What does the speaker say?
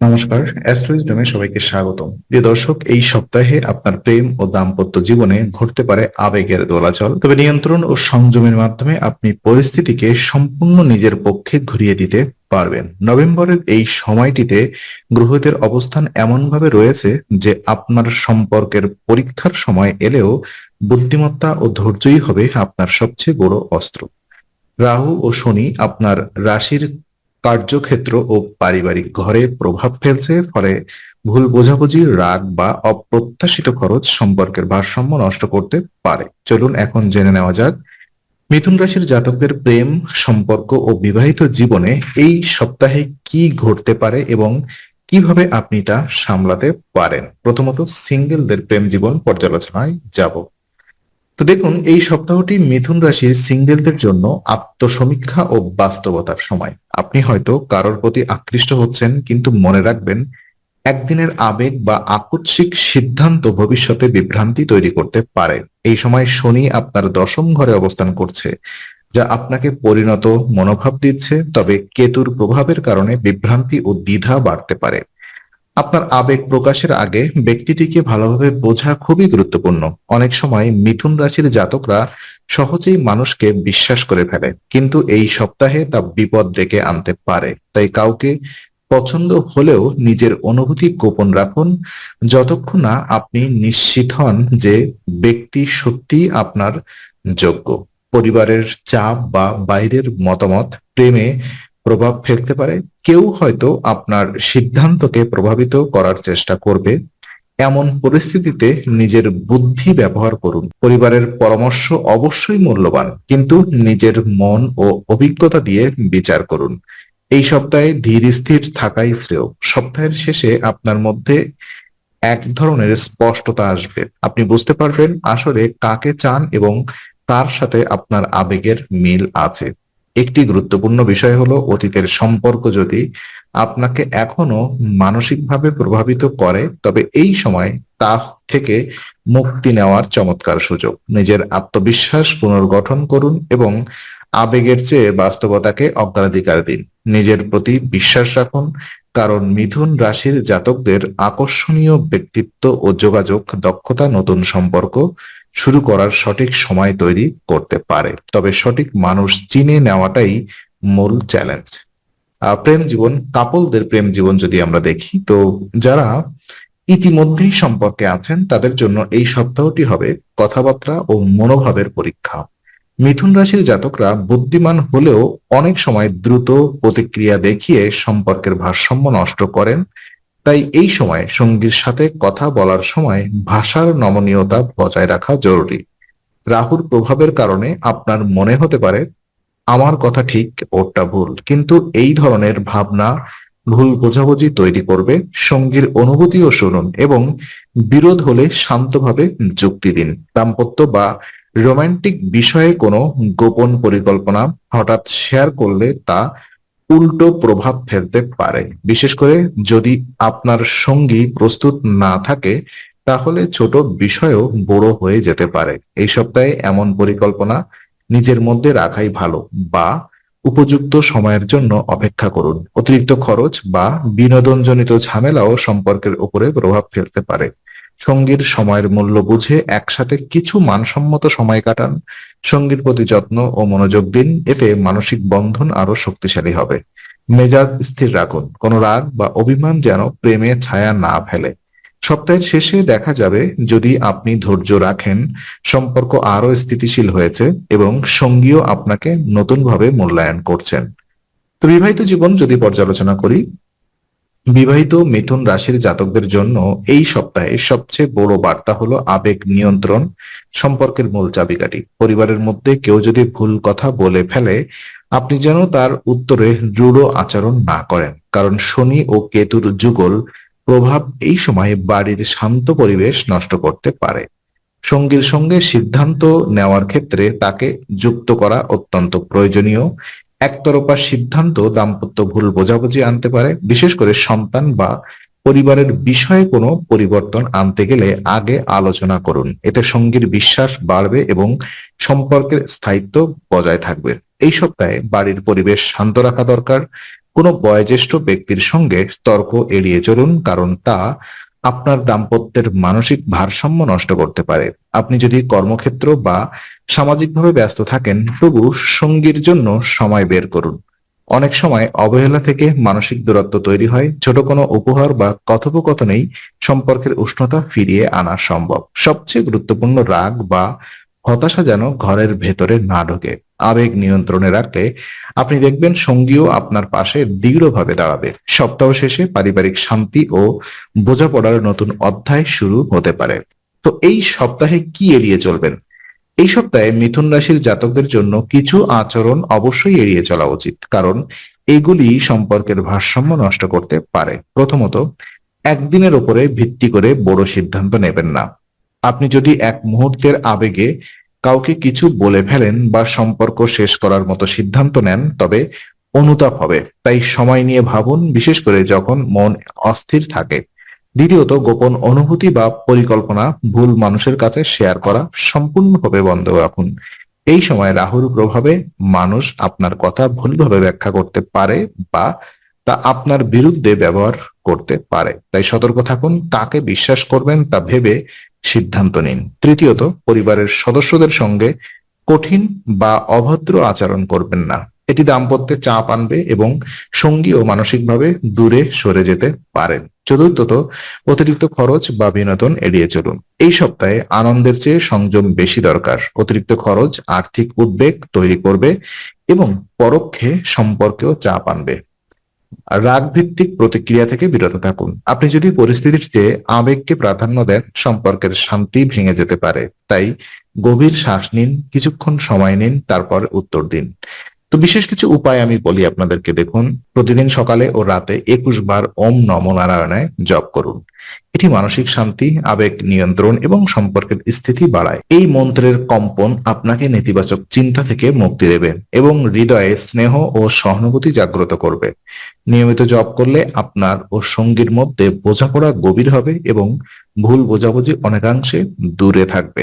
নমস্কার, অ্যাস্ট্রোইজমে সবাইকে স্বাগতম। প্রিয় দর্শক, এই সপ্তাহে আপনার প্রেম ও দাম্পত্য জীবনে ঘটতে পারে আবেগের দোলাচল। তবে নিয়ন্ত্রণ ও সংযমের মাধ্যমে আপনি পরিস্থিতিকে সম্পূর্ণ নিজের পক্ষে ঘুরিয়ে দিতে পারবেন। নভেম্বরের এই সময়টিতে গ্রহদের অবস্থান এমনভাবে রয়েছে যে আপনার সম্পর্কের পরীক্ষার সময় এলেও বুদ্ধিমত্তা ও ধৈর্যই হবে আপনার সবচেয়ে বড় অস্ত্র। রাহু ও শনি আপনার রাশির কার্যক্ষেত্র ও পারিবারিক ঘরে প্রভাব ফেলছে, ফলে ভুল বোঝাবুঝি রাগ বা অপ্রত্যাশিত খরচ সম্পর্কের ভারসাম্য নষ্ট করতে পারে। চলুন এখন জেনে নেওয়া যাক, মিথুন রাশির জাতকদের প্রেম, সম্পর্ক ও বিবাহিত জীবনে এই সপ্তাহে কি ঘটতে পারে এবং কীভাবে আপনি তা সামলাতে পারেন? প্রথমত, সিঙ্গেলদের প্রেম জীবন পর্যালোচনায় যাব। তো দেখুন, এই সপ্তাহটি মিথুন রাশির সিঙ্গেলদের জন্য আত্মসমীক্ষা ও বাস্তবতার সময়। আপনি হয়তো কারোর প্রতি আকৃষ্ট হচ্ছেন, কিন্তু মনে রাখবেন, একদিনের আবেগ বা আকস্মিক সিদ্ধান্ত ভবিষ্যতে বিভ্রান্তি তৈরি করতে পারে। এই সময় শনি আপনার দশম ঘরে অবস্থান করছে, যা আপনাকে পরিণত মনোভাব দিচ্ছে, তবে কেতুর প্রভাবের কারণে বিভ্রান্তি ও দ্বিধা বাড়তে পারে। আপনার আবেগ প্রকাশের আগে ব্যক্তিটিকে ভালোভাবে বোঝা খুবই গুরুত্বপূর্ণ। অনেক সময় মিথুন রাশির জাতকরা সহজেই মানুষকে বিশ্বাস করে ফেলে, কিন্তু এই সপ্তাহে তা বিপদ ডেকে আনতে পারে। তাই কাউকে পছন্দ হলেও নিজের অনুভূতি গোপন রাখুন। যতক্ষণ না আপনি নিশ্চিত হন যে ব্যক্তি সত্যিই আপনার যোগ্য। পরিবারের চাপ বা বাইরের মতামত, প্রেমে প্রভাব ফেলতে পারে। কেউ হয়তো আপনার সিদ্ধান্তকে প্রভাবিত করার চেষ্টা করবে। এমন পরিস্থিতিতে নিজের বুদ্ধি ব্যবহার করুন। পরিবারের পরামর্শ অবশ্যই মূল্যবান, কিন্তু নিজের মন ও অভিজ্ঞতা দিয়ে বিচার করুন। এই সপ্তাহে ধীর স্থির থাকাই শ্রেয়। সপ্তাহের শেষে আপনার মধ্যে এক ধরনের স্পষ্টতা আসবে। আপনি বুঝতে পারবেন আসলে কাকে চান এবং তার সাথে আপনার আবেগের মিল আছে। একটি গুরুত্বপূর্ণ বিষয় হলো অতীতের সম্পর্ক যদি আপনাকে এখনও মানসিকভাবে প্রভাবিত করে, তবে এই সময় তা থেকে মুক্তি নেওয়ার চমৎকার সুযোগ। নিজের আত্মবিশ্বাস পুনর্গঠন করুন এবং আবেগের চেয়ে বাস্তবতাকে অগ্রাধিকার দিন। নিজের প্রতি বিশ্বাস রাখুন, কারণ মিথুন রাশির জাতকদের আকর্ষণীয় ব্যক্তিত্ব ও যোগাযোগ, দক্ষতা, নতুন সম্পর্ক শুরু করার সঠিক সময় তৈরি করতে পারে। তবে সঠিক মানুষ চিনে নেওয়াটাই মূল চ্যালেঞ্জ প্রেম জীবন কাপলদের প্রেম জীবন যদি আমরা দেখি, তো যারা ইতিমধ্যেই সম্পর্কে আছেন, তাদের জন্য এই সপ্তাহটি হবে কথাবার্তা ও মনোভাবের পরীক্ষা। মিথুন রাশির জাতকরা বুদ্ধিমান হলেও অনেক সময় দ্রুত প্রতিক্রিয়া দেখিয়ে সম্পর্কের ভারসাম্য নষ্ট করেন। তাই এই সময় সঙ্গীর সাথে কথা বলার সময় ভাষার নমনীয়তা বজায় রাখা জরুরি। রাহুর প্রভাবের কারণে আপনার মনে হতে পারে, আমার কথা ঠিক, ওরটা ভুল। কিন্তু এই ধরনের ভাবনা ভুল বোঝাবুঝি তৈরি করবে সঙ্গীর অনুভূতিও শুনুন এবং বিরোধ হলে শান্তভাবে যুক্তি দিন। দাম্পত্য বা রোমান্টিক বিষয়ে কোনো গোপন পরিকল্পনা হঠাৎ শেয়ার করলে তা উল্টো প্রভাব ফেলতে পারে। বিশেষ করে যদি আপনার সঙ্গী প্রস্তুত না থাকে, তাহলে ছোট বিষয়ও বড় হয়ে যেতে পারে। এই সপ্তাহে এমন পরিকল্পনা নিজের মধ্যে রাখাই ভালো বা উপযুক্ত সময়ের জন্য অপেক্ষা করুন। অতিরিক্ত খরচ বা বিনোদনজনিত ঝামেলাও সম্পর্কের উপরে প্রভাব ফেলতে পারে। সঙ্গীর সময়ের মূল্য বুঝে একসাথে কিছু মানসম্মত সময় কাটান। সঙ্গীর প্রতি যত্ন ও মনোযোগ দিন, এতে মানসিক বন্ধন আরও শক্তিশালী হবে। মেজাজ স্থির রাখুন। কোনো রাগ বা অভিমান যেন প্রেমে ছায়া না ফেলে। সপ্তাহের শেষে দেখা যাবে, যদি আপনি ধৈর্য রাখেন, সম্পর্ক আরও স্থিতিশীল হয়েছে এবং সঙ্গীও আপনাকে নতুনভাবে মূল্যায়ন করছেন। তো বিবাহিত জীবন যদি পর্যালোচনা করি বিবাহিত মিথুন রাশির জাতকদের জন্য এই সপ্তাহে সবচেয়ে বড় বার্তা হলো আবেগ নিয়ন্ত্রণ সম্পর্কের মূল চাবিকাঠি। পরিবারের মধ্যে কেউ যদি ভুল কথা বলে ফেলে, আপনি যেন তার উত্তরে দৃঢ় আচরণ না করেন। কারণ শনি ও কেতুর যুগল প্রভাব এই সময়ে বাড়ির শান্ত পরিবেশ নষ্ট করতে পারে। সঙ্গীর সঙ্গে সিদ্ধান্ত নেওয়ার ক্ষেত্রে তাকে যুক্ত করা অত্যন্ত প্রয়োজনীয়। একতরফা সিদ্ধান্ত দাম্পত্য ভুল বোঝাবুঝি আনতে পারে। বিশেষ করে সন্তান বা পরিবারের বিষয়ে কোনো পরিবর্তন আনতে গেলে আগে আলোচনা করুন। এতে সঙ্গীর বিশ্বাস বাড়বে এবং সম্পর্কের স্থায়িত্ব বজায় থাকবে। এই সপ্তাহে বাড়ির পরিবেশ শান্ত রাখা দরকার। কোনো বয়োজ্যেষ্ঠ ব্যক্তির সঙ্গে তর্ক এড়িয়ে চলুন, কারণ তা আপনার দাম্পত্যের মানসিক ভারসাম্য নষ্ট করতে পারে। আপনি যদি কর্মক্ষেত্র বা সামাজিকভাবে ব্যস্ত থাকেন, তবু সঙ্গীর জন্য সময় বের করুন। অনেক সময় অবহেলা থেকে মানসিক দূরত্ব তৈরি হয়, ছোট কোনো উপহার বা কথোপকথনেই সম্পর্কের উষ্ণতা ফিরিয়ে আনা সম্ভব। সবচেয়ে গুরুত্বপূর্ণ রাগ বা হতাশা যেন ঘরের ভেতরে না ঢোকে। আবেগ নিয়ন্ত্রণে রাখলে আপনি দেখবেন সঙ্গীও আপনার পাশে দৃঢ়ভাবে দাঁড়াবে। সপ্তাহ শেষে পারিবারিক শান্তি ও বোঝাপড়ার নতুন অধ্যায় শুরু হতে পারে। তো এই সপ্তাহে কি এড়িয়ে চলবেন? এই সপ্তাহে মিথুন রাশির জাতকদের জন্য কিছু আচরণ অবশ্যই এড়িয়ে চলা উচিত, কারণ এগুলি সম্পর্কের ভারসাম্য নষ্ট করতে পারে। প্রথমত, একদিনের উপরে ভিত্তি করে বড় সিদ্ধান্ত নেবেন না। আপনি যদি এক মুহূর্তের আবেগে কাউকে কিছু বলে ফেলেন বা সম্পর্ক শেষ করার মতো সিদ্ধান্ত নেন, তবে অনুতাপ হবে। তাই সময় নিয়ে ভাবুন, বিশেষ করে যখন মন অস্থির থাকে। দ্বিতীয়ত, গোপন অনুভূতি বা পরিকল্পনা ভুল মানুষের কাছে শেয়ার করা সম্পূর্ণভাবে বন্ধ রাখুন। এই সময় রাহুর প্রভাবে মানুষ আপনার কথা ভুলভাবে ব্যাখ্যা করতে পারে বা তা আপনার বিরুদ্ধে ব্যবহার করতে পারে। তাই সতর্ক থাকুন, তাকে বিশ্বাস করবেন, তা ভেবে সিদ্ধান্ত নিন। তৃতীয়ত, পরিবারের সদস্যদের সঙ্গে কঠিন বা অভদ্র আচরণ করবেন না। এটি দাম্পত্যে চাপ আনবে এবং সঙ্গী ও মানসিকভাবে দূরে সরে যেতে পারেন। চতুর্থত, অতিরিক্ত খরচ বা বিনোদন এড়িয়ে চলুন। এই সপ্তাহে আনন্দের চেয়ে সংযম বেশি দরকার। অতিরিক্ত খরচ, আর্থিক উদ্বেগ তৈরি করবে এবং পরোক্ষে সম্পর্কেও চাপ আনবে। রাগ ভিত্তিক প্রতিক্রিয়া থেকে বিরত থাকুন। আপনি যদি পরিস্থিতিতে আবেগকে প্রাধান্য দেন, সম্পর্কের শান্তি ভেঙে যেতে পারে। তাই গভীর শ্বাস নিন, কিছুক্ষণ সময় নিন, তারপর উত্তর দিন। তো বিশেষ কিছু উপায় আমি বলি আপনাদেরকে, দেখুন, প্রতিদিন সকালে ও রাতে একুশ বার ওম নম নারায়ণায় জপ করুন। এটি মানসিক শান্তি, আবেগ নিয়ন্ত্রণ এবং সম্পর্কের স্থিতি বাড়ায়। এই মন্ত্রের কম্পন আপনাকে নেতিবাচক চিন্তা থেকে মুক্তি দেবে এবং হৃদয়ে স্নেহ ও সহানুভূতি জাগ্রত করবে। নিয়মিত জপ করলে আপনার ও সঙ্গীর মধ্যে বোঝাপড়া গভীর হবে এবং ভুল বোঝাবুঝি অনেকাংশে দূরে থাকবে।